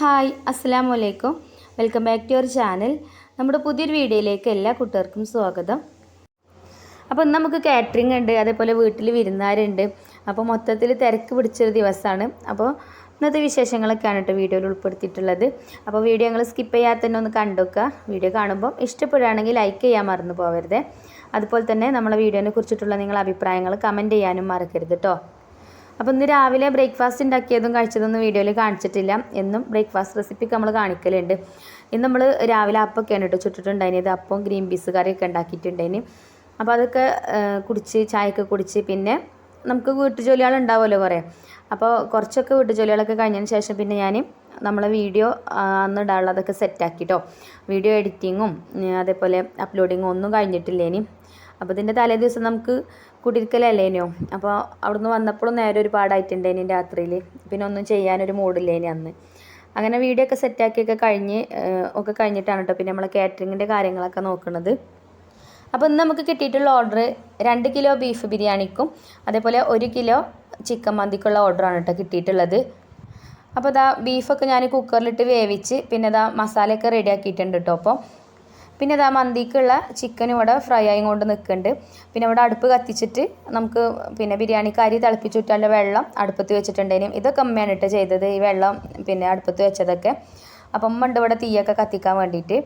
Hi അസ്സാം വലൈക്കും welcome back to your channel. നമ്മുടെ പുതിയൊരു വീഡിയോയിലേക്ക് എല്ലാ കുട്ടികൾക്കും സ്വാഗതം. അപ്പോൾ ഇന്ന് നമുക്ക് കാറ്ററിംഗ് ഉണ്ട് അതേപോലെ വീട്ടിൽ വിരുന്നാരുണ്ട്. അപ്പോൾ മൊത്തത്തിൽ തിരക്ക് പിടിച്ചൊരു ദിവസമാണ്. അപ്പോൾ ഇന്നത്തെ വിശേഷങ്ങളൊക്കെയാണ് കേട്ടോ വീഡിയോയിൽ ഉൾപ്പെടുത്തിയിട്ടുള്ളത്. അപ്പോൾ വീഡിയോ ഞങ്ങൾ സ്കിപ്പ് ചെയ്യാതെ തന്നെ ഒന്ന് കണ്ടുവെക്കുക വീഡിയോ കാണുമ്പോൾ ഇഷ്ടപ്പെടുകയാണെങ്കിൽ ലൈക്ക് ചെയ്യാൻ മറന്നു പോകരുത് അതുപോലെ തന്നെ നമ്മളെ വീഡിയോനെ കുറിച്ചിട്ടുള്ള നിങ്ങളുടെ അഭിപ്രായങ്ങൾ കമന്റ് ചെയ്യാനും മറക്കരുത് കേട്ടോ. അപ്പോൾ ഇന്ന് രാവിലെ ബ്രേക്ക്ഫാസ്റ്റ് ഉണ്ടാക്കിയതും കഴിച്ചതൊന്നും വീഡിയോയിൽ കാണിച്ചിട്ടില്ല. എന്നും ബ്രേക്ക്ഫാസ്റ്റ് റെസിപ്പിക്ക് നമ്മൾ കാണിക്കലുണ്ട്. ഇന്ന് നമ്മൾ രാവിലെ അപ്പമൊക്കെയാണ് കേട്ടോ ചുട്ടിട്ടുണ്ടായിരുന്നത്. അപ്പം ഗ്രീൻ പീസ് കറിയൊക്കെ ഉണ്ടാക്കിയിട്ടുണ്ടായിന്. അപ്പോൾ അതൊക്കെ കുടിച്ച് ചായയൊക്കെ കുടിച്ച് പിന്നെ നമുക്ക് വീട്ടുജോലികൾ ഉണ്ടാവുമല്ലോ കുറേ. അപ്പോൾ കുറച്ചൊക്കെ വീട്ടുജോലികളൊക്കെ കഴിഞ്ഞതിന് ശേഷം പിന്നെ ഞാൻ നമ്മളെ വീഡിയോ അന്ന് ഇടാനുള്ളതൊക്കെ സെറ്റാക്കിട്ടോ വീഡിയോ എഡിറ്റിങ്ങും അതേപോലെ അപ്ലോഡിങ്ങും ഒന്നും കഴിഞ്ഞിട്ടില്ലേനി. അപ്പോൾ ഇതിന്റെ തലേ ദിവസം നമുക്ക് കുടിരിക്കലല്ലേനോ? അപ്പോൾ അവിടുന്ന് വന്നപ്പോഴും നേരെ ഒരുപാടായിട്ടുണ്ടേനി രാത്രിയിൽ പിന്നെ ഒന്നും ചെയ്യാനൊരു മൂഡില്ലേനി അന്ന്. അങ്ങനെ വീഡിയോ ഒക്കെ സെറ്റാക്കിയൊക്കെ കഴിഞ്ഞ് ഒക്കെ കഴിഞ്ഞിട്ടാണ് കേട്ടോ പിന്നെ നമ്മൾ കാറ്ററിങ്ങിന്റെ കാര്യങ്ങളൊക്കെ നോക്കുന്നത് അപ്പോൾ ഇന്ന് നമുക്ക് കിട്ടിയിട്ടുള്ള ഓർഡർ രണ്ട് കിലോ ബീഫ് ബിരിയാണിക്കും അതേപോലെ ഒരു കിലോ ചിക്കൻ മന്തിക്കുള്ള ഓർഡറാണ് കേട്ടോ കിട്ടിയിട്ടുള്ളത്. അപ്പോൾ ഇതാ ബീഫൊക്കെ ഞാൻ കുക്കറിലിട്ട് വേവിച്ച് പിന്നെ ഇതാ മസാലയൊക്കെ റെഡിയാക്കിയിട്ടുണ്ട് കേട്ടോ അപ്പോൾ പിന്നെ ഇതാ മന്തിക്കുള്ള ചിക്കനും ഇവിടെ ഫ്രൈ ആയി കൊണ്ട് നിൽക്കുന്നുണ്ട് പിന്നെ ഇവിടെ അടുപ്പ് കത്തിച്ചിട്ട് നമുക്ക് പിന്നെ ബിരിയാണിക്ക് അരി തിളപ്പിച്ചുറ്റാനുള്ള വെള്ളം അടുപ്പത്ത് വെച്ചിട്ടുണ്ടേനും. ഇതൊക്കെ അമ്മയാണ് ഇട്ട് ചെയ്തത് ഈ വെള്ളം പിന്നെ അടുപ്പത്ത് വെച്ചതൊക്കെ. അപ്പം അമ്മ ഉണ്ട് ഇവിടെ തീയൊക്കെ കത്തിക്കാൻ വേണ്ടിയിട്ട്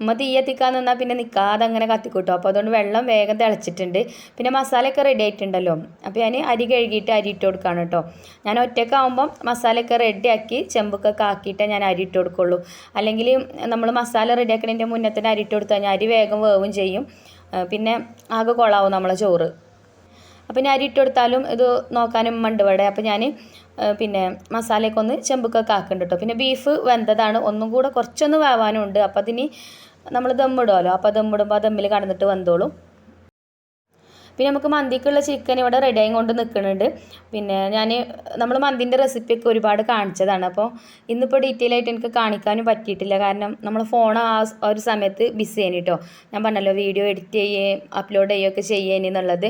ഉമ്മ തീ എത്തിക്കാൻ നിന്നാൽ പിന്നെ നിൽക്കാതെ അങ്ങനെ കത്തിക്കൂട്ടോ. അപ്പോൾ അതുകൊണ്ട് വെള്ളം വേഗം തിളച്ചിട്ടുണ്ട്. പിന്നെ മസാലയൊക്കെ റെഡി ആയിട്ടുണ്ടല്ലോ. അപ്പോൾ ഞാൻ അരി കഴുകിയിട്ട് അരി ഇട്ട് കൊടുക്കുകയാണ് കേട്ടോ. ഞാൻ ഒറ്റയ്ക്ക് ഒറ്റയ്ക്കാവുമ്പം മസാലയൊക്കെ റെഡി ആക്കി ചെമ്പൊക്കെ ആക്കിയിട്ടേ ഞാൻ അരി ഇട്ട് കൊടുക്കുള്ളൂ. അല്ലെങ്കിൽ നമ്മൾ മസാല റെഡിയാക്കണതിന്റെ മുന്നേ തന്നെ അരി ഇട്ട് കൊടുത്തു കഴിഞ്ഞാൽ അരി വേഗം വേവും ചെയ്യും. പിന്നെ ആകെ കൊളാവും നമ്മളെ ചോറ്. അപ്പോൾ ഞാൻ അരി കൊടുത്താലും ഇത് നോക്കാനും മണ്ടുവടെ അപ്പം ഞാൻ പിന്നെ മസാലയൊക്കെ ഒന്ന് ചെമ്പുക്കൊക്കെ ആക്കുന്നുണ്ട് കേട്ടോ പിന്നെ ബീഫ് വെന്തതാണ്. ഒന്നും കൂടെ കുറച്ചൊന്ന് വേവാനും ഉണ്ട് അപ്പോൾ അതിന് നമ്മൾ ദമ്മിടുമല്ലോ അപ്പോൾ ദമ്മിടുമ്പോൾ ആ ദമ്മിൽ കടന്നിട്ട് വെന്തോളും. പിന്നെ നമുക്ക് മന്തിക്കുള്ള ചിക്കൻ ഇവിടെ റെഡി ആയി കൊണ്ട് നിൽക്കുന്നുണ്ട് പിന്നെ ഞാൻ നമ്മൾ മന്തിന്റെ റെസിപ്പിയൊക്കെ ഒരുപാട് കാണിച്ചതാണ്. അപ്പോൾ ഇന്നിപ്പോൾ ഡീറ്റെയിൽ ആയിട്ട് എനിക്ക് കാണിക്കാനും പറ്റിയിട്ടില്ല. കാരണം നമ്മൾ ഫോൺ ആ ഒരു സമയത്ത് ബിസി ആയിട്ടോ ഞാൻ പറഞ്ഞല്ലോ വീഡിയോ എഡിറ്റ് ചെയ്യുകയും അപ്ലോഡ് ചെയ്യുകയൊക്കെ ചെയ്യുകയും എന്നുള്ളത്.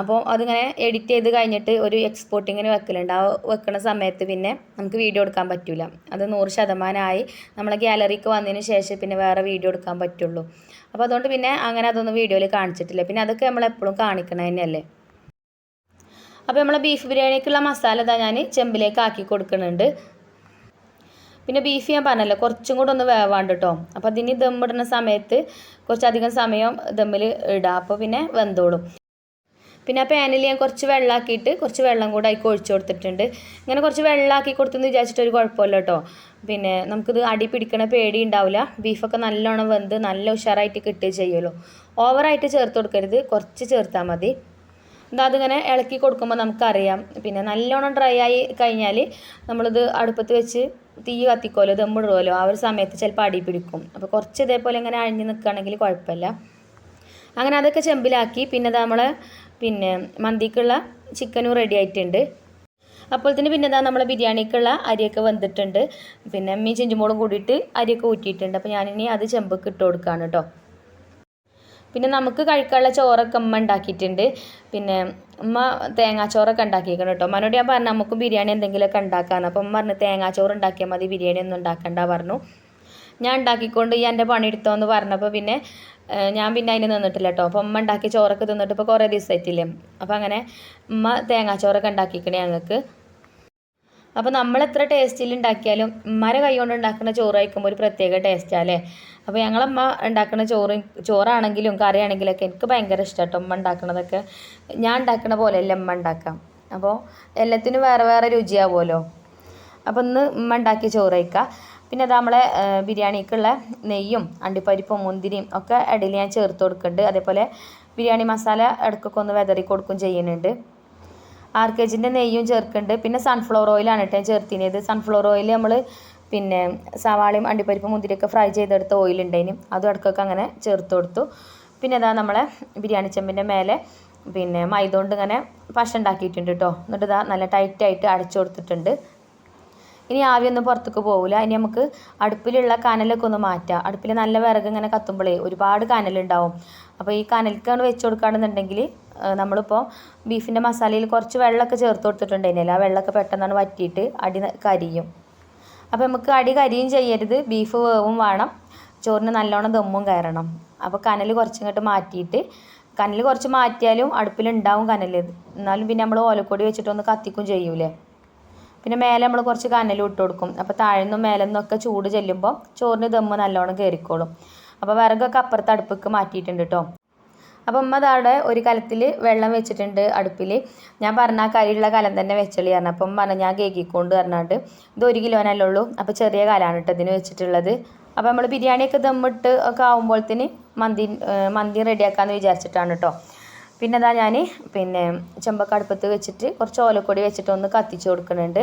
അപ്പോൾ അതിങ്ങനെ എഡിറ്റ് ചെയ്ത് കഴിഞ്ഞിട്ട് ഒരു എക്സ്പോർട്ടിങ്ങിന് വെക്കലുണ്ട്. ആ വെക്കുന്ന സമയത്ത് പിന്നെ നമുക്ക് വീഡിയോ എടുക്കാൻ പറ്റില്ല അത് നൂറ് ശതമാനമായി നമ്മളെ ഗ്യാലറിക്ക് വന്നതിന് ശേഷം പിന്നെ വേറെ വീഡിയോ എടുക്കാൻ പറ്റുള്ളൂ. അപ്പോൾ അതുകൊണ്ട് പിന്നെ അങ്ങനെ അതൊന്നും വീഡിയോയിൽ കാണിച്ചിട്ടില്ല. പിന്നെ അതൊക്കെ നമ്മൾ എപ്പോഴും കാണിക്കണത് തന്നെയല്ലേ? അപ്പോൾ നമ്മളെ ബീഫ് ബിരിയാണിക്കുള്ള മസാല ഇതാ ഞാൻ ചെമ്പിലേക്ക് ആക്കി കൊടുക്കുന്നുണ്ട് പിന്നെ ബീഫ് ഞാൻ പറഞ്ഞല്ലോ കുറച്ചും കൂടെ ഒന്ന് വേവാണ്ട് കേട്ടോ അപ്പോൾ അതിന് ദമ്മിടുന്ന സമയത്ത് കുറച്ചധികം സമയം ദമ്മിൽ ഇടുക അപ്പോൾ പിന്നെ വെന്തോളും. പിന്നെ ആ പാനിൽ ഞാൻ കുറച്ച് വെള്ളമാക്കിയിട്ട് കുറച്ച് വെള്ളം കൂടെ അതിൽ ഒഴിച്ചു കൊടുത്തിട്ടുണ്ട്. ഇങ്ങനെ കുറച്ച് വെള്ളമാക്കി കൊടുത്തെന്ന് വിചാരിച്ചിട്ട് ഒരു കുഴപ്പമില്ല കേട്ടോ. പിന്നെ നമുക്കിത് അടി പിടിക്കണ പേടി ഉണ്ടാവില്ല. ബീഫൊക്കെ നല്ലോണം വെന്ത് നല്ല ഉഷാറായിട്ട് കിട്ടുക ചെയ്യുമല്ലോ. ഓവറായിട്ട് ചേർത്ത് കൊടുക്കരുത്. കുറച്ച് ചേർത്താൽ മതി. എന്താ അതിങ്ങനെ ഇളക്കി കൊടുക്കുമ്പോൾ നമുക്കറിയാം. പിന്നെ നല്ലോണം ഡ്രൈ ആയി കഴിഞ്ഞാൽ നമ്മളിത് അടുപ്പത്ത് വെച്ച് തീ കത്തിക്കോലോ ദമ്മിടുമല്ലോ ആ ഒരു സമയത്ത് ചിലപ്പോൾ അടി പിടിക്കും. അപ്പോൾ കുറച്ച് ഇതേപോലെ ഇങ്ങനെ അഴിഞ്ഞ് നിൽക്കുകയാണെങ്കിൽ കുഴപ്പമില്ല. അങ്ങനെ അതൊക്കെ ചെമ്പിലാക്കി പിന്നെ ദാ നമ്മളെ പിന്നെ മന്തിക്കുള്ള ചിക്കനും റെഡി ആയിട്ടുണ്ട്. അപ്പോൾ തന്നെ പിന്നെ ഇതാ നമ്മളെ ബിരിയാണിക്കുള്ള അരിയൊക്കെ വന്നിട്ടുണ്ട് പിന്നെ അമ്മയും ചെഞ്ചുമോളും കൂടിയിട്ട് അരിയൊക്കെ ഊറ്റിയിട്ടുണ്ട്. അപ്പോൾ ഞാനിനി അത് ചെമ്പക്ക് ഇട്ട് കൊടുക്കുകയാണ് കേട്ടോ പിന്നെ നമുക്ക് കഴിക്കാനുള്ള ചോറൊക്കെ അമ്മ ഉണ്ടാക്കിയിട്ടുണ്ട്. പിന്നെ അമ്മ തേങ്ങാച്ചോറൊക്കെ ഉണ്ടാക്കിയിരിക്കണം കേട്ടോ അമ്മനോട് ഞാൻ പറഞ്ഞു നമുക്ക് ബിരിയാണി എന്തെങ്കിലുമൊക്കെ ഉണ്ടാക്കാമെന്ന് അപ്പം അമ്മ പറഞ്ഞു തേങ്ങാച്ചോറ് ഉണ്ടാക്കിയാൽ മതി. ബിരിയാണി ഒന്നും ഉണ്ടാക്കണ്ട പറഞ്ഞു. ഞാൻ ഉണ്ടാക്കിക്കൊണ്ട് ഈ എന്റെ പണിയെടുത്തോ എന്ന് പറഞ്ഞപ്പോൾ പിന്നെ ഞാൻ പിന്നെ അതിന് നിന്നിട്ടില്ല കേട്ടോ അപ്പോൾ ഉമ്മ ഉണ്ടാക്കിയ ചോറൊക്കെ തിന്നിട്ട് ഇപ്പോൾ കുറേ ദിവസമായിട്ടില്ലേ അപ്പോൾ അങ്ങനെ ഉമ്മ തേങ്ങാച്ചോറൊക്കെ ഉണ്ടാക്കിക്കണേ ഞങ്ങൾക്ക്. അപ്പോൾ നമ്മൾ എത്ര ടേസ്റ്റിൽ ഉണ്ടാക്കിയാലും ഉമ്മാരെ കൈ കൊണ്ട് ഉണ്ടാക്കുന്ന ചോറ് കഴിക്കുമ്പോൾ ഒരു പ്രത്യേക ടേസ്റ്റാണ് അല്ലേ? അപ്പോൾ ഞങ്ങളമ്മ ഉണ്ടാക്കുന്ന ചോറ് ചോറാണെങ്കിലും കറിയാണെങ്കിലൊക്കെ എനിക്ക് ഭയങ്കര ഇഷ്ടം കേട്ടോ ഉമ്മ ഉണ്ടാക്കണതൊക്കെ. ഞാൻ ഉണ്ടാക്കണ പോലെയല്ല ഉമ്മ ഉണ്ടാക്കാം. അപ്പോൾ എല്ലാത്തിനും വേറെ വേറെ രുചിയാവുമല്ലോ അപ്പോൾ ഇന്ന് ഉമ്മ ഉണ്ടാക്കിയ ചോറ് കഴിക്കാം. പിന്നെ അത് നമ്മളെ ബിരിയാണിക്കുള്ള നെയ്യും അണ്ടിപ്പരിപ്പും മുന്തിരിയും ഒക്കെ ഇടയിൽ ഞാൻ ചേർത്ത് കൊടുക്കുന്നുണ്ട്. അതേപോലെ ബിരിയാണി മസാല ഇടയ്ക്കൊക്കെ ഒന്ന് വെതറി കൊടുക്കും ചെയ്യുന്നുണ്ട്. ആർ കെ ജിന്റെ നെയ്യും ചേർക്കുന്നുണ്ട്. പിന്നെ സൺഫ്ലവർ ഓയിലാണ് കേട്ടോ ചേർത്തിനത് സൺഫ്ലവർ ഓയിൽ നമ്മൾ പിന്നെ സവാളയും അണ്ടിപ്പരിപ്പും മുന്തിരിയൊക്കെ ഫ്രൈ ചെയ്തെടുത്ത ഓയിൽ ഉണ്ടായിന്. അതും ഇടയ്ക്കൊക്കെ അങ്ങനെ ചേർത്ത് കൊടുത്തു. പിന്നെ ഇതാ നമ്മളെ ബിരിയാണി ചെമ്പിന്റെ മേലെ പിന്നെ മൈദ കൊണ്ട് ഇങ്ങനെ പശ ഉണ്ടാക്കിയിട്ടുണ്ട് കേട്ടോ. എന്നിട്ട് ഇതാ നല്ല ടൈറ്റായിട്ട് അടച്ചു കൊടുത്തിട്ടുണ്ട്. ഇനി ആവിയൊന്നും പുറത്തേക്ക് പോകില്ല ഇനി നമുക്ക് അടുപ്പിലുള്ള കനലൊക്കെ ഒന്ന് മാറ്റാം. അടുപ്പിൽ നല്ല വിറക് ഇങ്ങനെ കത്തുമ്പോഴേ ഒരുപാട് കനലുണ്ടാവും. അപ്പോൾ ഈ കനൽക്കാണ് വെച്ച് കൊടുക്കുകയാണെന്നുണ്ടെങ്കിൽ നമ്മളിപ്പോൾ ബീഫിന്റെ മസാലയിൽ കുറച്ച് വെള്ളമൊക്കെ ചേർത്ത് കൊടുത്തിട്ടുണ്ടായിരുന്നില്ല? ആ വെള്ളമൊക്കെ പെട്ടെന്നാണ് വറ്റിയിട്ട് അടി കരിയും. അപ്പോൾ നമുക്ക് അടി കരിയും ചെയ്യരുത്. ബീഫ് വേവും വേണം. ചോറിന് നല്ലോണം ദമ്മും കയറണം. അപ്പോൾ കനൽ കുറച്ചിങ്ങോട്ട് മാറ്റിയിട്ട് കനൽ കുറച്ച് മാറ്റിയാലും അടുപ്പിലുണ്ടാവും കനൽ എന്നാലും പിന്നെ നമ്മൾ ഓലക്കൊടി വെച്ചിട്ടൊന്ന് കത്തിക്കും ചെയ്യൂലേ? പിന്നെ മേലെ നമ്മൾ കുറച്ച് കനലും ഇട്ട് കൊടുക്കും. അപ്പോൾ താഴെന്നും മേലെ നിന്നൊക്കെ ചൂട് ചെല്ലുമ്പോൾ ചോറിന് ദമ്മ് നല്ലോണം കയറിക്കോളും അപ്പോൾ വിറകൊക്കെ അപ്പുറത്ത് അടുപ്പിക്ക് മാറ്റിയിട്ടുണ്ട് കേട്ടോ അപ്പോൾ അമ്മ അതവിടെ ഒരു കലത്തിൽ വെള്ളം വെച്ചിട്ടുണ്ട് അടുപ്പിൽ ഞാൻ പറഞ്ഞ ആ കരിയുള്ള കലം തന്നെ വെച്ചളി പറഞ്ഞു. അപ്പം പറഞ്ഞു ഞാൻ കേക്കിക്കൊണ്ട് പറഞ്ഞാണ്ട് ഇത് ഒരു കിലോനല്ലേ ഉള്ളൂ. അപ്പോൾ ചെറിയ കലാണ് കേട്ടോ ഇതിന് വെച്ചിട്ടുള്ളത്. അപ്പോൾ നമ്മൾ ബിരിയാണിയൊക്കെ ദമ്മിട്ട് ഒക്കെ ആകുമ്പോഴത്തേന് മന്തി മന്തി റെഡിയാക്കാമെന്ന് വിചാരിച്ചിട്ടാണ് കേട്ടോ പിന്നെ അതാ ഞാൻ പിന്നെ ചെമ്പക്കടുപ്പത്ത് വെച്ചിട്ട് കുറച്ച് ഓലക്കൊടി വെച്ചിട്ട് ഒന്ന് കത്തിച്ച് കൊടുക്കുന്നുണ്ട്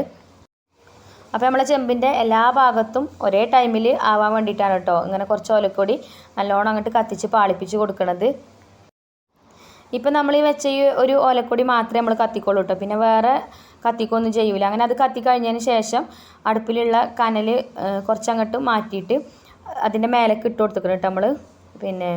അപ്പോൾ നമ്മളെ ചെമ്പിന്റെ എല്ലാ ഭാഗത്തും ഒരേ ടൈമിൽ ആവാൻ വേണ്ടിയിട്ടാണ് കേട്ടോ ഇങ്ങനെ കുറച്ച് ഓലക്കൊടി നല്ലോണം അങ്ങോട്ട് കത്തിച്ച് പാളിപ്പിച്ച് കൊടുക്കണത്. ഇപ്പം നമ്മൾ ഈ വെച്ച ഈ ഒരു ഓലക്കൊടി മാത്രമേ നമ്മൾ കത്തിക്കുള്ളൂ കേട്ടോ പിന്നെ വേറെ കത്തിക്കൊന്നും ചെയ്യൂല. അങ്ങനെ അത് കത്തി കഴിഞ്ഞതിന് ശേഷം അടുപ്പിലുള്ള കനൽ കുറച്ചങ്ങോട്ട് മാറ്റിയിട്ട് അതിന്റെ മേലേക്ക് ഇട്ട് കൊടുത്തിക്കണം കേട്ടോ നമ്മൾ പിന്നെ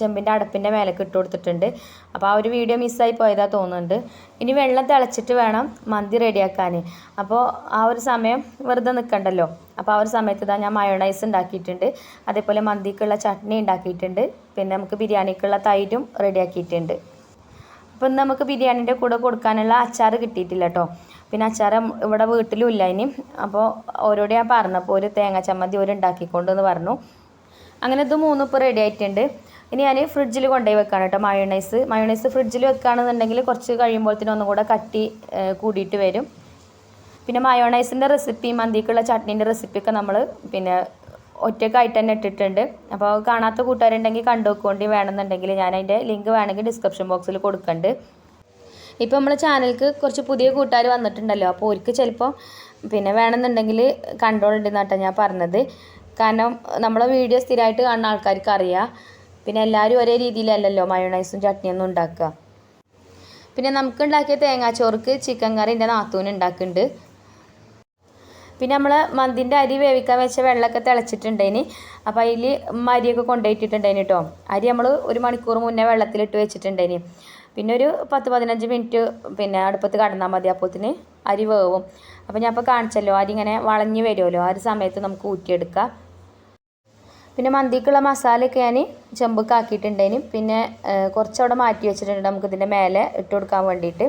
ചെമ്പിന്റെ അടപ്പിന്റെ മേലേക്ക് ഇട്ട് കൊടുത്തിട്ടുണ്ട്. അപ്പോൾ ആ ഒരു വീഡിയോ മിസ്സായി പോയതാ തോന്നുന്നുണ്ട്. ഇനി വെള്ളം തിളച്ചിട്ട് വേണം മന്തി റെഡിയാക്കാൻ. അപ്പോൾ ആ ഒരു സമയം വെറുതെ നിൽക്കണ്ടല്ലോ. അപ്പോൾ ആ ഒരു സമയത്ത് ഞാൻ മയോണൈസ് ഉണ്ടാക്കിയിട്ടുണ്ട്. അതേപോലെ മന്തിക്കുള്ള ചട്നി ഉണ്ടാക്കിയിട്ടുണ്ട്. പിന്നെ നമുക്ക് ബിരിയാണിക്കുള്ള തൈരും റെഡിയാക്കിയിട്ടുണ്ട്. അപ്പോൾ ഇന്ന് നമുക്ക് ബിരിയാണീന്റെ കൂടെ കൊടുക്കാനുള്ള അച്ചാർ കിട്ടിയിട്ടില്ല കേട്ടോ. പിന്നെ അച്ചാർ ഇവിടെ വീട്ടിലും ഇല്ല ഇനി. അപ്പോൾ ഓരോട് ഞാൻ പറഞ്ഞപ്പോൾ ഒരു തേങ്ങ ചമ്മന്തി ഒരു ഉണ്ടാക്കിക്കൊണ്ടെന്ന് പറഞ്ഞു. അങ്ങനെ ഇത് മൂന്നും റെഡി ആയിട്ടുണ്ട്. ഇനി ഞാൻ ഫ്രിഡ്ജിൽ കൊണ്ടുപോയി വെക്കാണ് കേട്ടോ മയോണൈസ് മയോണൈസ് ഫ്രിഡ്ജിൽ വെക്കുകയാണെന്നുണ്ടെങ്കിൽ കുറച്ച് കഴിയുമ്പോഴത്തേനും ഒന്നും കൂടെ കട്ടി കൂടിയിട്ട് വരും. പിന്നെ മയോണൈസിന്റെ റെസിപ്പി മന്തിക്കുള്ള ചട്നീന്റെ റെസിപ്പിയൊക്കെ നമ്മൾ പിന്നെ ഒറ്റക്കായിട്ട് തന്നെ ഇട്ടിട്ടുണ്ട്. അപ്പോൾ കാണാത്ത കൂട്ടുകാരുണ്ടെങ്കിൽ കണ്ടു വെക്കുകൊണ്ട് വേണമെന്നുണ്ടെങ്കിൽ ഞാൻ അതിന്റെ ലിങ്ക് വേണമെങ്കിൽ ഡിസ്ക്രിപ്ഷൻ ബോക്സിൽ കൊടുക്കുന്നുണ്ട് ഇപ്പോൾ നമ്മളെ ചാനലിക്ക് കുറച്ച് പുതിയ കൂട്ടുകാർ വന്നിട്ടുണ്ടല്ലോ അപ്പോൾ അവർക്ക് ചിലപ്പോൾ പിന്നെ വേണമെന്നുണ്ടെങ്കിൽ കണ്ടോളുണ്ടെന്നാട്ടാണ് ഞാൻ പറഞ്ഞത്. കാരണം നമ്മളെ വീഡിയോ സ്ഥിരമായിട്ട് കാണുന്ന ആൾക്കാർക്ക് അറിയാം. പിന്നെ എല്ലാവരും ഒരേ രീതിയിലല്ലല്ലോ മയോണൈസും ചട്നിയൊന്നും ഉണ്ടാക്കുക. പിന്നെ നമുക്ക് ഉണ്ടാക്കിയ തേങ്ങാച്ചോർക്ക് ചിക്കൻ കറി എന്റെ നാത്തൂന് ഉണ്ടാക്കുന്നുണ്ട്. പിന്നെ നമ്മൾ മന്തിന്റെ അരി വേവിക്കാൻ വെച്ച വെള്ളമൊക്കെ തിളച്ചിട്ടുണ്ടേന് അപ്പോൾ അതിൽ അരിയൊക്കെ കൊണ്ടുപോയിട്ടിട്ടുണ്ടേന് കേട്ടോ. അരി നമ്മൾ ഒരു മണിക്കൂർ മുന്നേ വെള്ളത്തിലിട്ട് വെച്ചിട്ടുണ്ടേന് പിന്നെ ഒരു പത്ത് പതിനഞ്ച് മിനിറ്റ് പിന്നെ അടുപ്പത്ത് കടന്നാൽ മതി അപ്പോത്തിന് അരി വേവും. അപ്പോൾ ഞാൻ ഇപ്പോൾ കാണിച്ചല്ലോ അരി ഇങ്ങനെ വളഞ്ഞ് വരുമല്ലോ ആ ഒരു സമയത്ത് നമുക്ക് ഊറ്റിയെടുക്കാം. പിന്നെ മന്തിക്കുള്ള മസാലയൊക്കെ ഞാൻ ചെമ്പൊക്കെ ആക്കിയിട്ടുണ്ടേനും പിന്നെ കുറച്ചവിടെ മാറ്റി വെച്ചിട്ടുണ്ട് നമുക്ക് ഇതിന്റെ മേലെ ഇട്ട് കൊടുക്കാൻ വേണ്ടിയിട്ട്.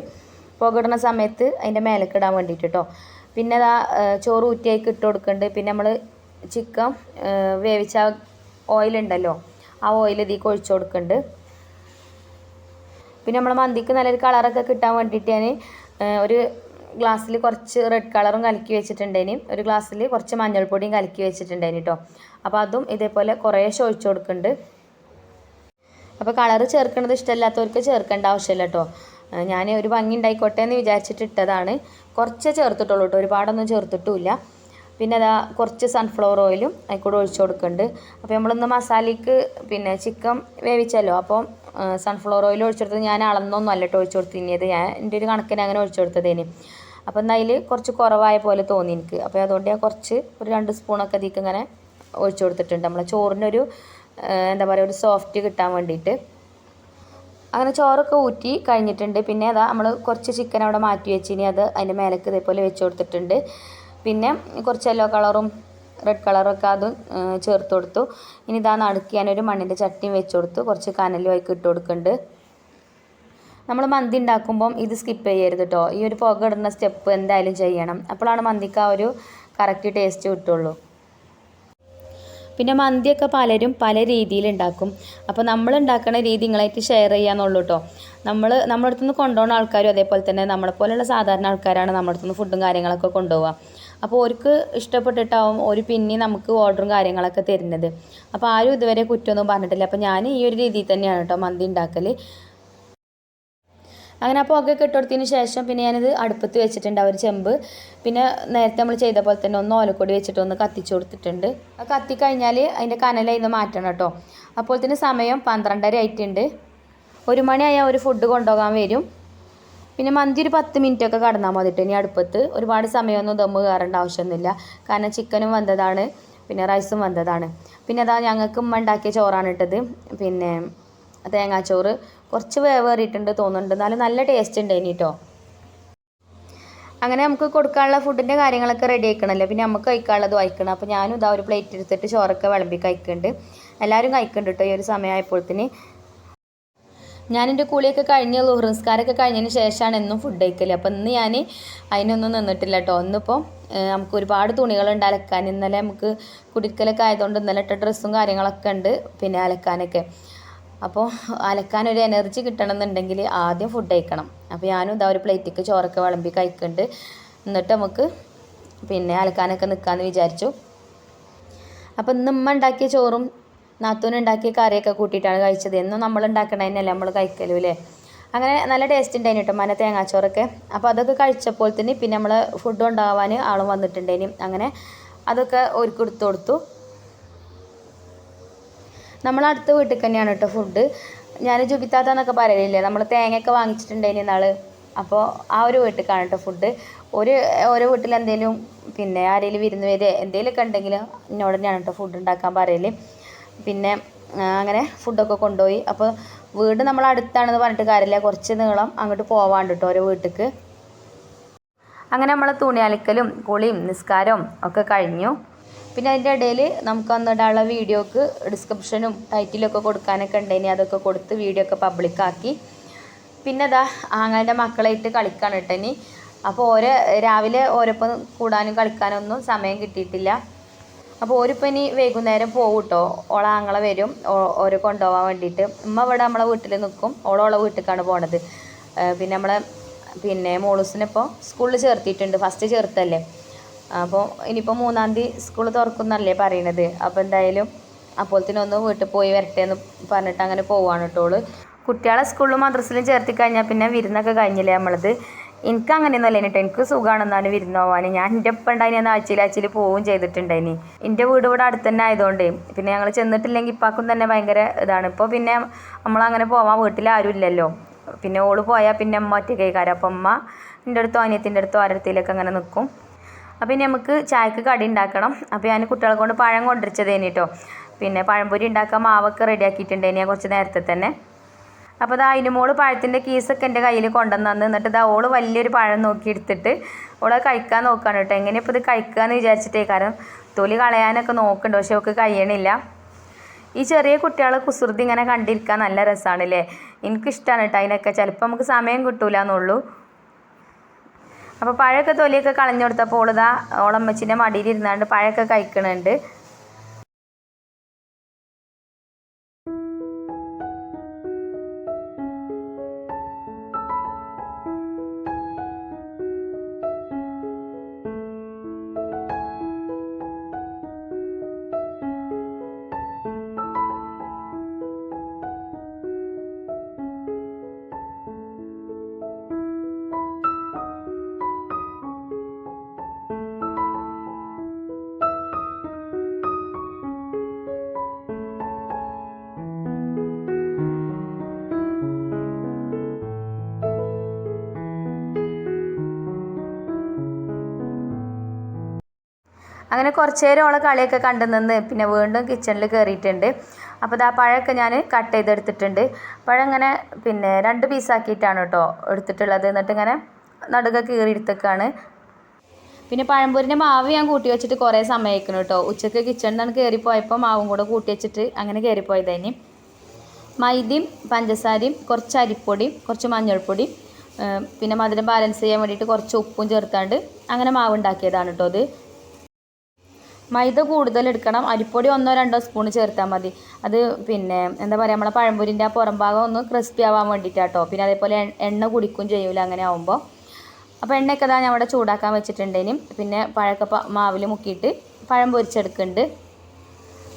പുകയിടുന്ന സമയത്ത് അതിന്റെ മേലേക്ക് ഇടാൻ വേണ്ടിയിട്ട് കേട്ടോ പിന്നെ അതാ ചോറ് ഊറ്റിയായിക്ക് ഇട്ട് കൊടുക്കുന്നുണ്ട് പിന്നെ നമ്മൾ ചിക്കൻ വേവിച്ച ഓയിലുണ്ടല്ലോ ആ ഓയിൽ ഇതിലേക്ക് ഒഴിച്ചു കൊടുക്കുന്നുണ്ട് പിന്നെ നമ്മൾ മന്തിക്ക് നല്ലൊരു കളറൊക്കെ കിട്ടാൻ വേണ്ടിയിട്ട് ഞാൻ ഒരു ഗ്ലാസ്സിൽ കുറച്ച് റെഡ് കളറും കലക്കി വെച്ചിട്ടുണ്ടേന്. ഒരു ഗ്ലാസ്സിൽ കുറച്ച് മഞ്ഞൾപ്പൊടിയും കലക്കി വെച്ചിട്ടുണ്ടേന് കേട്ടോ അപ്പോൾ അതും ഇതേപോലെ കുറേശ്ശെ ഒഴിച്ചു കൊടുക്കുന്നുണ്ട് അപ്പോൾ കളറ് ചേർക്കുന്നത് ഇഷ്ടമല്ലാത്തവർക്ക് ചേർക്കേണ്ട ആവശ്യമില്ല കേട്ടോ ഞാൻ ഒരു ഭംഗി ഉണ്ടായിക്കോട്ടെ എന്ന് വിചാരിച്ചിട്ട് ഇട്ടതാണ് കുറച്ചേ ചേർത്തിട്ടുള്ളൂ കേട്ടോ ഒരുപാടൊന്നും ചേർത്തിട്ടുമില്ല പിന്നെ അതാ കുറച്ച് സൺഫ്ലവർ ഓയിലും അതിൽക്കൂടെ കൂടെ ഒഴിച്ചു കൊടുക്കുന്നുണ്ട് അപ്പോൾ നമ്മളിന്ന് മസാലയ്ക്ക് പിന്നെ ചിക്കൻ വേവിച്ചല്ലോ. അപ്പോൾ സൺഫ്ലവർ ഓയിൽ ഒഴിച്ചെടുത്തത് ഞാൻ അളന്നൊന്നും അല്ല കേട്ടോ ഒഴിച്ചു കൊടുത്തിരുന്നത്. ഞാൻ എന്റെ ഒരു കണക്കിന് അങ്ങനെ ഒഴിച്ചു കൊടുത്തതേന്. അപ്പോൾ എന്നാൽ അതിൽ കുറച്ച് കുറവായ പോലെ തോന്നി എനിക്ക്. അപ്പോൾ അതുകൊണ്ട് ഞാൻ കുറച്ച് ഒരു രണ്ട് സ്പൂണൊക്കെ അതിലേക്ക് ഇങ്ങനെ ഒഴിച്ചു കൊടുത്തിട്ടുണ്ട്. നമ്മളെ ചോറിനൊരു എന്താ പറയുക ഒരു സോഫ്റ്റ് കിട്ടാൻ വേണ്ടിയിട്ട്. അങ്ങനെ ചോറൊക്കെ ഊറ്റി കഴിഞ്ഞിട്ടുണ്ട്. പിന്നെ അതാ നമ്മൾ കുറച്ച് ചിക്കൻ അവിടെ മാറ്റി വെച്ചിനി അത് അതിന്റെ മേലേക്ക് ഇതേപോലെ വെച്ച് കൊടുത്തിട്ടുണ്ട്. പിന്നെ കുറച്ച് യെല്ലോ കളറും റെഡ് കളറൊക്കെ അതും ചേർത്ത് കൊടുത്തു. ഇനി ഇതാ നടുക്കിയാനൊരു മണ്ണിന്റെ ചട്ടിയും വെച്ച് കൊടുത്തു. കുറച്ച് കനലും ഇട്ട് കൊടുക്കുന്നുണ്ട്. നമ്മൾ മന്തി ഉണ്ടാക്കുമ്പം ഇത് സ്കിപ്പ് ചെയ്യരുത് കേട്ടോ ഈ ഒരു പുക ഇടുന്ന സ്റ്റെപ്പ് എന്തായാലും ചെയ്യണം. അപ്പോഴാണ് മന്തിക്ക് ആ ഒരു കറക്റ്റ് ടേസ്റ്റ് കിട്ടുള്ളൂ. പിന്നെ മന്തിയൊക്കെ പലരും പല രീതിയിൽ ഉണ്ടാക്കും. അപ്പോൾ നമ്മൾ ഉണ്ടാക്കുന്ന രീതി നിങ്ങളായിട്ട് ഷെയർ ചെയ്യാന്നുള്ളൂ കേട്ടോ നമ്മൾ നമ്മുടെ അടുത്തുനിന്ന് കൊണ്ടുപോകുന്ന ആൾക്കാരും അതേപോലെ തന്നെ നമ്മളെ പോലെയുള്ള സാധാരണ ആൾക്കാരാണ് നമ്മുടെ അടുത്തുനിന്ന് ഫുഡും കാര്യങ്ങളൊക്കെ കൊണ്ടുപോവുക. അപ്പോൾ അവർക്ക് ഇഷ്ടപ്പെട്ടിട്ടാവും ഒരു പിന്നെ നമുക്ക് ഓർഡറും കാര്യങ്ങളൊക്കെ തരുന്നത്. അപ്പോൾ ആരും ഇതുവരെ കുറ്റമൊന്നും പറഞ്ഞിട്ടില്ല. അപ്പോൾ ഞാൻ ഈ ഒരു രീതിയിൽ തന്നെയാണ് കേട്ടോ മന്തി ഉണ്ടാക്കൽ അങ്ങനെ ആ പുകയൊക്കെ ഇട്ട് കൊടുത്തതിന് ശേഷം പിന്നെ ഞാനിത് അടുപ്പത്ത് വെച്ചിട്ടുണ്ട് ആ ഒരു ചെമ്പ്. പിന്നെ നേരത്തെ നമ്മൾ ചെയ്ത പോലെ തന്നെ ഒന്ന് ഓലക്കൊടി വെച്ചിട്ട് ഒന്ന് കത്തിച്ച് കൊടുത്തിട്ടുണ്ട്. അത് കത്തിക്കഴിഞ്ഞാൽ അതിന്റെ കനലയിന്ന് മാറ്റണം കേട്ടോ. അപ്പോൾ തന്നെ സമയം പന്ത്രണ്ടര ആയിട്ടുണ്ട്. ഒരു മണിയായാൽ ഒരു ഫുഡ് കൊണ്ടുപോകാൻ വരും. പിന്നെ മന്തി ഒരു പത്ത് മിനിറ്റ് ഒക്കെ കടന്നാൽ മതി ഇനി അടുപ്പത്ത്. ഒരുപാട് സമയമൊന്നും ദമ്മ് കയറേണ്ട ആവശ്യമൊന്നുമില്ല. കാരണം ചിക്കനും വന്നതാണ് പിന്നെ റൈസും വന്നതാണ്. പിന്നെ അതാ ഞങ്ങൾക്ക് ഉമ്മ ഉണ്ടാക്കിയ ചോറാണ് ഇട്ടത്. പിന്നെ തേങ്ങാച്ചോറ്. കുറച്ച് വേവേറിയിട്ടുണ്ട് തോന്നുന്നുണ്ട്. എന്നാലും നല്ല ടേസ്റ്റ് ഉണ്ട് ഇനി കേട്ടോ അങ്ങനെ നമുക്ക് കൊടുക്കാനുള്ള ഫുഡിന്റെ കാര്യങ്ങളൊക്കെ റെഡി ആക്കണമല്ലോ പിന്നെ നമുക്ക് കഴിക്കാനുള്ളത് വായിക്കണം. അപ്പോൾ ഞാനും ഇതാ ഒരു പ്ലേറ്റ് എടുത്തിട്ട് ചോറൊക്കെ വിളമ്പി കഴിക്കുന്നുണ്ട് എല്ലാവരും കഴിക്കുന്നുണ്ട് കേട്ടോ ഈ ഒരു സമയമായപ്പോഴത്തിന്. ഞാനെന്റെ കുളിയൊക്കെ കഴിഞ്ഞ് ലുഹ്റസ്കാരൊക്കെ കഴിഞ്ഞതിന് ശേഷമാണ് എന്നും ഫുഡ് കഴിക്കൽ അപ്പോൾ ഇന്ന് ഞാൻ അതിനൊന്നും നിന്നിട്ടില്ല കേട്ടോ ഇന്നിപ്പോൾ ഏഹ്, നമുക്ക് ഒരുപാട് തുണികളുണ്ട് അലക്കാൻ. ഇന്നലെ നമുക്ക് കുടിക്കലൊക്കെ ആയതുകൊണ്ട് ഇന്നലെ ഇട്ട ഡ്രസ്സും കാര്യങ്ങളൊക്കെ ഉണ്ട്. പിന്നെ അലക്കാനൊക്കെ. അപ്പോൾ അലക്കാൻ ഒരു എനർജി കിട്ടണമെന്നുണ്ടെങ്കിൽ ആദ്യം ഫുഡ് കഴിക്കണം. അപ്പോൾ ഞാനും ഇതാ ഒരു പ്ലേറ്റിക്ക് ചോറൊക്കെ വിളമ്പി കഴിക്കുന്നുണ്ട് എന്നിട്ട് നമുക്ക് പിന്നെ അലക്കാനൊക്കെ നിൽക്കാമെന്ന് വിചാരിച്ചു. അപ്പോൾ ഇന്ന് ഉമ്മ ഉണ്ടാക്കിയ ചോറും നാത്തൂനുണ്ടാക്കിയ കറിയൊക്കെ കൂട്ടിയിട്ടാണ് കഴിച്ചത്. എന്നും നമ്മൾ ഉണ്ടാക്കണതിനല്ലേ നമ്മൾ കഴിക്കലും അല്ലേ? അങ്ങനെ നല്ല ടേസ്റ്റ് ഉണ്ടായിന് കേട്ടോ മന തേങ്ങാച്ചോറൊക്കെ. അപ്പോൾ അതൊക്കെ കഴിച്ചപ്പോൾ തന്നെ പിന്നെ നമ്മൾ ഫുഡ് ഉണ്ടാവാൻ ആളും വന്നിട്ടുണ്ടേനും അങ്ങനെ അതൊക്കെ ഒരുക്കി കൊടുത്തു കൊടുത്തു. നമ്മൾ അടുത്ത വീട്ടിൽ തന്നെയാണ് കേട്ടോ ഫുഡ് ഞാൻ ജുബിത്താത്ത എന്നൊക്കെ പറയലില്ലേ നമ്മൾ തേങ്ങയൊക്കെ വാങ്ങിച്ചിട്ടുണ്ടായിന് നാൾ അപ്പോൾ ആ ഒരു വീട്ടിലേക്കാണ് കേട്ടോ ഫുഡ് ഒരു ഓരോ വീട്ടിൽ എന്തെങ്കിലും പിന്നെ ആരെങ്കിലും വിരുന്ന് വരെ എന്തെങ്കിലുമൊക്കെ ഉണ്ടെങ്കിൽ എന്നോട് തന്നെയാണ് കേട്ടോ ഫുഡ് ഉണ്ടാക്കാൻ പറയൽ പിന്നെ അങ്ങനെ ഫുഡൊക്കെ കൊണ്ടുപോയി. അപ്പോൾ വീട് നമ്മൾ അടുത്താണെന്ന് പറഞ്ഞിട്ട് കാര്യമില്ല. കുറച്ച് നീളം അങ്ങോട്ട് പോവാണ്ട് കേട്ടോ ഓരോ വീട്ടിലേക്ക് അങ്ങനെ നമ്മൾ തുണി അലക്കലും കുളിയും നിസ്കാരവും ഒക്കെ കഴിഞ്ഞു. പിന്നെ അതിന്റെ ഇടയിൽ നമുക്ക് അന്നിടാനുള്ള വീഡിയോക്ക് ഡിസ്ക്രിപ്ഷനും ടൈറ്റിലൊക്കെ കൊടുക്കാനൊക്കെ ഉണ്ടായിനി അതൊക്കെ കൊടുത്ത് വീഡിയോ ഒക്കെ പബ്ലിക്കാക്കി പിന്നെ ഇതാ ആങ്ങളുടെ മക്കളായിട്ട് കളിക്കാണ് കേട്ടോ ഇനി. അപ്പോൾ ഓരോ രാവിലെ ഓരോപ്പം കൂടാനും കളിക്കാനൊന്നും സമയം കിട്ടിയിട്ടില്ല. അപ്പോൾ ഓരിപ്പോൾ ഇനി വൈകുന്നേരം പോകും കേട്ടോ. ഓളെ ആങ്ങളെ വരും. ഓരോ കൊണ്ടുപോകാൻ വേണ്ടിയിട്ട്. ഉമ്മ ഇവിടെ നമ്മളെ വീട്ടിൽ നിൽക്കും. ഓളോളെ വീട്ടിലേക്കാണ് പോണത്. പിന്നെ നമ്മളെ പിന്നെ മോളൂസിനെ ഇപ്പോൾ സ്കൂളിൽ ചേർത്തിയിട്ടുണ്ട്. ഫസ്റ്റ് ചേർത്തല്ലേ അപ്പോൾ ഇനിയിപ്പോൾ മൂന്നാം തീയതി സ്കൂൾ തുറക്കുന്നല്ലേ പറയണത്. അപ്പോൾ എന്തായാലും അപ്പോഴത്തേനൊന്ന് വീട്ടിൽ പോയി വരട്ടെ എന്ന് പറഞ്ഞിട്ട് അങ്ങനെ പോവാണ് കേട്ടോൾ കുട്ടികളെ സ്കൂളിലും മദ്രസിലും ചേർത്തി കഴിഞ്ഞാൽ പിന്നെ വിരുന്നൊക്കെ കഴിഞ്ഞില്ലേ നമ്മളത്? എനിക്ക് അങ്ങനെയൊന്നുമല്ല കേട്ടോ എനിക്ക് സുഖമാണെന്നാണ് വിരുന്ന് പോകാൻ ഞാൻ എന്റെ ഒപ്പം ഞാൻ ആഴ്ചയിൽ ആഴ്ചയിൽ പോവുകയും ചെയ്തിട്ടുണ്ടായിനി. എന്റെ വീട് ഇവിടെ അടുത്ത് തന്നെ ആയതുകൊണ്ട് പിന്നെ ഞങ്ങൾ ചെന്നിട്ടില്ലെങ്കിൽ ഇപ്പാക്കും തന്നെ ഭയങ്കര ഇതാണ്. ഇപ്പോൾ പിന്നെ നമ്മളങ്ങനെ പോവാൻ വീട്ടിൽ ആരും ഇല്ലല്ലോ. പിന്നെ ഓൾ പോയാൽ പിന്നെ അമ്മ ഒറ്റ കൈകാരം അപ്പം അമ്മ എന്റെ അടുത്തോ അനിയത്തിന്റെ അടുത്തോ ആരത്തിലൊക്കെ അങ്ങനെ നിൽക്കും അപ്പോൾ ഇനി നമുക്ക് ചായക്ക് കടി ഉണ്ടാക്കണം. അപ്പോൾ ഞാൻ കുട്ടികളെ കൊണ്ട് പഴം കൊണ്ടിരിച്ചതേനി കേട്ടോ പിന്നെ പഴംപൊരി ഉണ്ടാക്കാൻ മാവൊക്കെ റെഡിയാക്കിയിട്ടുണ്ടേനി ഞാൻ കുറച്ച് നേരത്തെ തന്നെ. അപ്പോൾ ഇതാ അതിന് മോൾ പഴത്തിന്റെ കീസൊക്കെ എന്റെ കയ്യിൽ കൊണ്ടുവന്ന് എന്നിട്ട് ഇതാ ഓൾ വലിയൊരു പഴം നോക്കി എടുത്തിട്ട് ഓളെ കഴിക്കാൻ നോക്കുകയാണ് കേട്ടോ എങ്ങനെ ഇപ്പോൾ ഇത് കഴിക്കുക എന്ന് വിചാരിച്ചിട്ടേ കാരണം തൊലി കളയാനൊക്കെ നോക്കുന്നുണ്ട്. പക്ഷെ അവൾക്ക് കഴിയണില്ല. ഈ ചെറിയ കുട്ടികളെ കുസൃതി ഇങ്ങനെ കണ്ടിരിക്കാൻ നല്ല രസമാണല്ലേ എനിക്കിഷ്ടമാണ് കേട്ടോ അതിനൊക്കെ. ചിലപ്പോൾ നമുക്ക് സമയം കിട്ടൂല എന്നുള്ളൂ അപ്പോൾ പഴമൊക്കെ തൊലിയൊക്കെ കളഞ്ഞു കൊടുത്തപ്പോൾ ഓളിതാ ഓളമ്മച്ചിന്റെ മടിയിലിരുന്നാണ്ട് പഴമൊക്കെ കഴിക്കണുണ്ട്. അങ്ങനെ കുറച്ച് നേരം ഓളെ കളിയൊക്കെ കണ്ടു നിന്ന് പിന്നെ വീണ്ടും കിച്ചണിൽ കയറിയിട്ടുണ്ട് അപ്പോൾ ഇതാ പഴമൊക്കെ ഞാൻ കട്ട് ചെയ്തെടുത്തിട്ടുണ്ട്. പഴം ഇങ്ങനെ പിന്നെ രണ്ട് പീസാക്കിയിട്ടാണ് കേട്ടോ എടുത്തിട്ടുള്ളത്. എന്നിട്ട് ഇങ്ങനെ നടുക കീറി എടുത്തേക്കാണ് പിന്നെ പഴംപൊരിന്റെ മാവ് ഞാൻ കൂട്ടി വെച്ചിട്ട് കുറേ സമയമായിരിക്കണം കേട്ടോ ഉച്ചയ്ക്ക് കിച്ചണിൽ നിന്ന് കയറിപ്പോയപ്പോൾ മാവും കൂടെ കൂട്ടി വെച്ചിട്ട് അങ്ങനെ കയറിപ്പോയതേനി മൈദയും പഞ്ചസാരയും കുറച്ച് അരിപ്പൊടിയും കുറച്ച് മഞ്ഞൾപ്പൊടിയും പിന്നെ മധുരം ബാലൻസ് ചെയ്യാൻ വേണ്ടിയിട്ട് കുറച്ച് ഉപ്പും ചേർത്താണ്ട് അങ്ങനെ മാവ് ഉണ്ടാക്കിയതാണ് കേട്ടോ അത് മൈദ കൂടുതൽ എടുക്കണം. അരിപ്പൊടി ഒന്നോ രണ്ടോ സ്പൂൺ ചേർത്താൽ മതി. അത് പിന്നെ എന്താ പറയുക നമ്മളെ പഴംപൊരിന്റെ ആ പുറം ഭാഗം ഒന്ന് ക്രിസ്പി ആവാൻ വേണ്ടിയിട്ടാട്ടോ പിന്നെ അതേപോലെ എണ്ണ കുടിക്കും ചെയ്യൂല അങ്ങനെ ആവുമ്പോൾ അപ്പോൾ എണ്ണയൊക്കെ ഞാൻ അവിടെ ചൂടാക്കാൻ വെച്ചിട്ടുണ്ടേനി പിന്നെ പഴക്കപ്പ മാവിൽ മുക്കിയിട്ട് പഴം പൊരിച്ചെടുക്കുന്നുണ്ട്.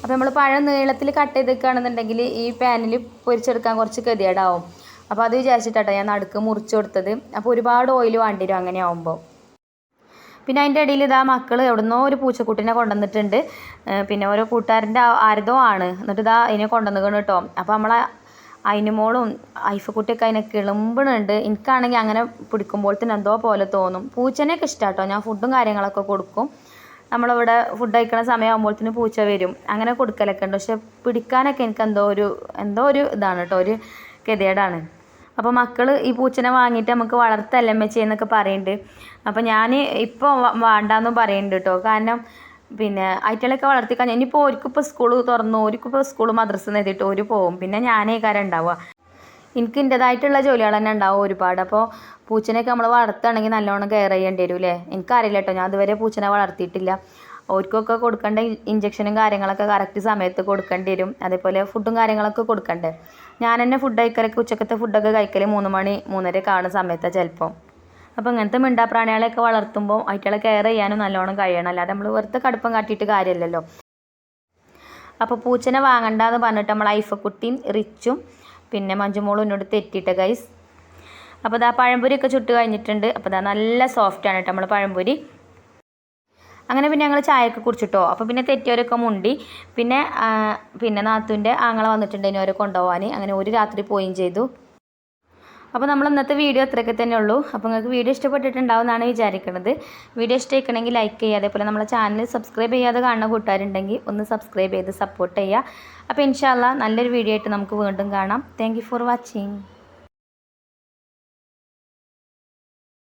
അപ്പോൾ നമ്മൾ പഴം നീളത്തിൽ കട്ട് ചെയ്തെടുക്കുകയാണെന്നുണ്ടെങ്കിൽ ഈ പാനിൽ പൊരിച്ചെടുക്കാൻ കുറച്ച് ഗതികേടാവും. അപ്പോൾ അത് വിചാരിച്ചിട്ടാട്ടോ ഞാൻ നടുക്ക് മുറിച്ച് കൊടുത്തത്. അപ്പോൾ ഒരുപാട് ഓയിൽ വേണ്ടി വരും അങ്ങനെ ആവുമ്പോൾ പിന്നെ അതിന്റെ ഇടയിൽ ഇതാ മക്കൾ എവിടുന്നോ ഒരു പൂച്ചക്കുട്ടിനെ കൊണ്ടുവന്നിട്ടുണ്ട്. പിന്നെ ഓരോ കൂട്ടുകാരന്റെ ആരതോ ആണ്. എന്നിട്ട് ഇതാ അതിനെ കൊണ്ടുവന്നിക്കണം കേട്ടോ. അപ്പോൾ നമ്മളെ അതിനുമോളും ഐഫക്കുട്ടിയൊക്കെ അതിനെ കിളുമ്പണുണ്ട്. എനിക്കാണെങ്കിൽ അങ്ങനെ പിടിക്കുമ്പോൾ തന്നെ എന്തോ പോലെ തോന്നും. പൂച്ചനെയൊക്കെ ഇഷ്ടമാണ് കേട്ടോ ഞാൻ ഫുഡും കാര്യങ്ങളൊക്കെ കൊടുക്കും. നമ്മളിവിടെ ഫുഡ് കഴിക്കണ സമയമാകുമ്പോഴത്തേന് പൂച്ച വരും. അങ്ങനെ കൊടുക്കലൊക്കെ ഉണ്ട്. പക്ഷെ പിടിക്കാനൊക്കെ എനിക്ക് എന്തോ ഒരു എന്തോ ഒരു ഇതാണ് കേട്ടോ. ഒരു ഗതികേടാണ്. അപ്പോൾ മക്കൾ ഈ പൂച്ചനെ വാങ്ങിയിട്ട് നമുക്ക് വളർത്തല്ലേ അമ്മച്ചി എന്നൊക്കെ പറയുന്നുണ്ട് അപ്പോൾ ഞാൻ ഇപ്പോൾ വേണ്ടാന്നും പറയുന്നുണ്ട് കേട്ടോ കാരണം പിന്നെ അയറ്റകളൊക്കെ വളർത്തി കഴിഞ്ഞാൽ ഇനിയിപ്പോൾ ഓർക്കിപ്പോൾ സ്കൂൾ തുറന്നു. ഓർക്കിപ്പോൾ സ്കൂൾ മദ്രസ നേടിയിട്ട് ഒരു പോകും പിന്നെ ഞാനേ കാര്യം ഉണ്ടാവുക. എനിക്ക് എന്റെതായിട്ടുള്ള ജോലികൾ തന്നെ ഉണ്ടാവും ഒരുപാട്. അപ്പോൾ പൂച്ചനെയൊക്കെ നമ്മൾ വളർത്തുകയാണെങ്കിൽ നല്ലോണം കെയർ ചെയ്യേണ്ടി വരും അല്ലേ എനിക്കറിയില്ല കേട്ടോ ഞാൻ അതുവരെ പൂച്ചനെ വളർത്തിയിട്ടില്ല. അവർക്കൊക്കെ കൊടുക്കേണ്ട ഇഞ്ചക്ഷനും കാര്യങ്ങളൊക്കെ കറക്റ്റ് സമയത്ത് കൊടുക്കേണ്ടി വരും. അതേപോലെ ഫുഡും കാര്യങ്ങളൊക്കെ കൊടുക്കണ്ടേ. ഞാൻ തന്നെ ഫുഡ് കഴിക്കലൊക്കെ ഉച്ചക്കത്തെ ഫുഡൊക്കെ കഴിക്കൽ മൂന്ന് മണി മൂന്നര കാണുന്ന സമയത്താണ് ചിലപ്പോൾ അപ്പോൾ ഇങ്ങനത്തെ മിണ്ടാപ്രാണികളെയൊക്കെ വളർത്തുമ്പോൾ അയറ്റുകളെ കെയർ ചെയ്യാനും നല്ലോണം കഴിയണം. അല്ലാതെ നമ്മൾ വെറുതെ കടുപ്പം കാട്ടിയിട്ട് കാര്യമില്ലല്ലോ അപ്പോൾ പൂച്ചനെ വാങ്ങണ്ട എന്ന് പറഞ്ഞിട്ട് നമ്മൾ ഐഫക്കുട്ടിയും റിച്ചും പിന്നെ മഞ്ജുമോളും എന്നോട് തെറ്റിയിട്ട് ഗൈസ് അപ്പോൾ ഇതാ പഴംപൊരിയൊക്കെ ചുട്ട് കഴിഞ്ഞിട്ടുണ്ട്. അപ്പോൾ ഇതാ നല്ല സോഫ്റ്റാണ് കേട്ടോ നമ്മൾ പഴംപൊരി. അങ്ങനെ പിന്നെ ഞങ്ങൾ ചായയൊക്കെ കുടിച്ചിട്ടോ. അപ്പോൾ പിന്നെ തെറ്റിയവരൊക്കെ മുണ്ടി. പിന്നെ പിന്നെ നാത്തുവിന്റെ ആങ്ങളെ ഇനി അവരെ കൊണ്ടുപോകാൻ അങ്ങനെ ഒരു രാത്രി പോവുകയും ചെയ്തു. അപ്പോൾ നമ്മൾ ഇന്നത്തെ വീഡിയോ അത്രയൊക്കെ തന്നെ ഉള്ളൂ. അപ്പോൾ നിങ്ങൾക്ക് വീഡിയോ ഇഷ്ടപ്പെട്ടിട്ടുണ്ടാവും എന്നാണ് വിചാരിക്കുന്നത് വീഡിയോ ഇഷ്ടമായിക്കണമെങ്കിൽ ലൈക്ക് ചെയ്യുക. അതേപോലെ നമ്മളെ ചാനൽ സബ്സ്ക്രൈബ് ചെയ്യാതെ കാണുന്ന കൂട്ടുകാരുണ്ടെങ്കിൽ ഒന്ന് സബ്സ്ക്രൈബ് ചെയ്ത് സപ്പോർട്ട് ചെയ്യുക. അപ്പോൾ ഇൻഷാല്ല നല്ലൊരു വീഡിയോ ആയിട്ട് നമുക്ക് വീണ്ടും കാണാം. Thank for watching